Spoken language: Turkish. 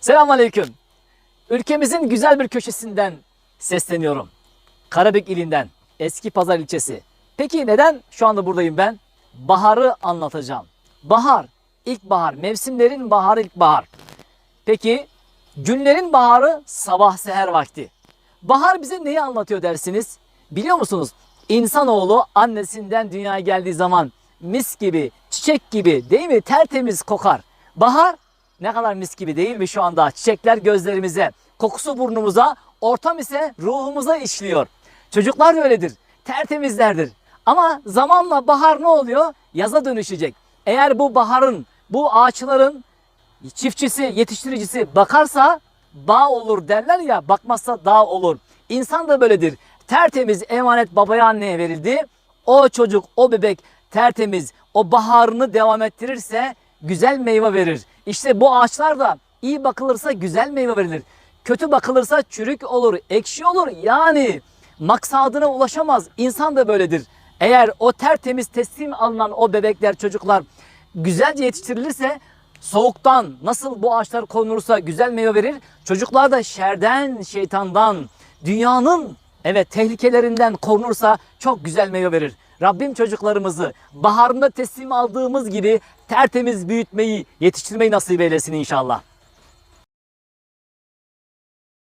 Selamünaleyküm. Ülkemizin güzel bir köşesinden sesleniyorum. Karabük ilinden, Eski Pazar ilçesi. Peki neden şu anda buradayım ben? Baharı anlatacağım. Bahar, ilkbahar, mevsimlerin baharı ilkbahar. Peki günlerin baharı sabah seher vakti. Bahar bize neyi anlatıyor dersiniz? Biliyor musunuz? İnsanoğlu annesinden dünyaya geldiği zaman mis gibi, çiçek gibi değil mi? Tertemiz kokar. Bahar ne kadar mis gibi değil mi şu anda? Çiçekler gözlerimize, kokusu burnumuza, ortam ise ruhumuza işliyor. Çocuklar da öyledir. Tertemizlerdir. Ama zamanla bahar ne oluyor? Yaza dönüşecek. Eğer bu baharın, bu ağaçların çiftçisi, yetiştiricisi bakarsa bağ olur derler ya, bakmazsa dağ olur. İnsan da böyledir. Tertemiz emanet babaya anneye verildi. O çocuk, o bebek tertemiz, o baharını devam ettirirse güzel meyve verir. İşte bu ağaçlar da iyi bakılırsa güzel meyve verilir. Kötü bakılırsa çürük olur, ekşi olur. Yani maksadına ulaşamaz. İnsan da böyledir. Eğer o tertemiz teslim alınan o bebekler, çocuklar güzelce yetiştirilirse soğuktan nasıl bu ağaçlar korunursa güzel meyve verir. Çocuklar da şerden, şeytandan, dünyanın evet tehlikelerinden korunursa çok güzel meyve verir. Rabbim çocuklarımızı baharında teslim aldığımız gibi tertemiz büyütmeyi, yetiştirmeyi nasip eylesin inşallah.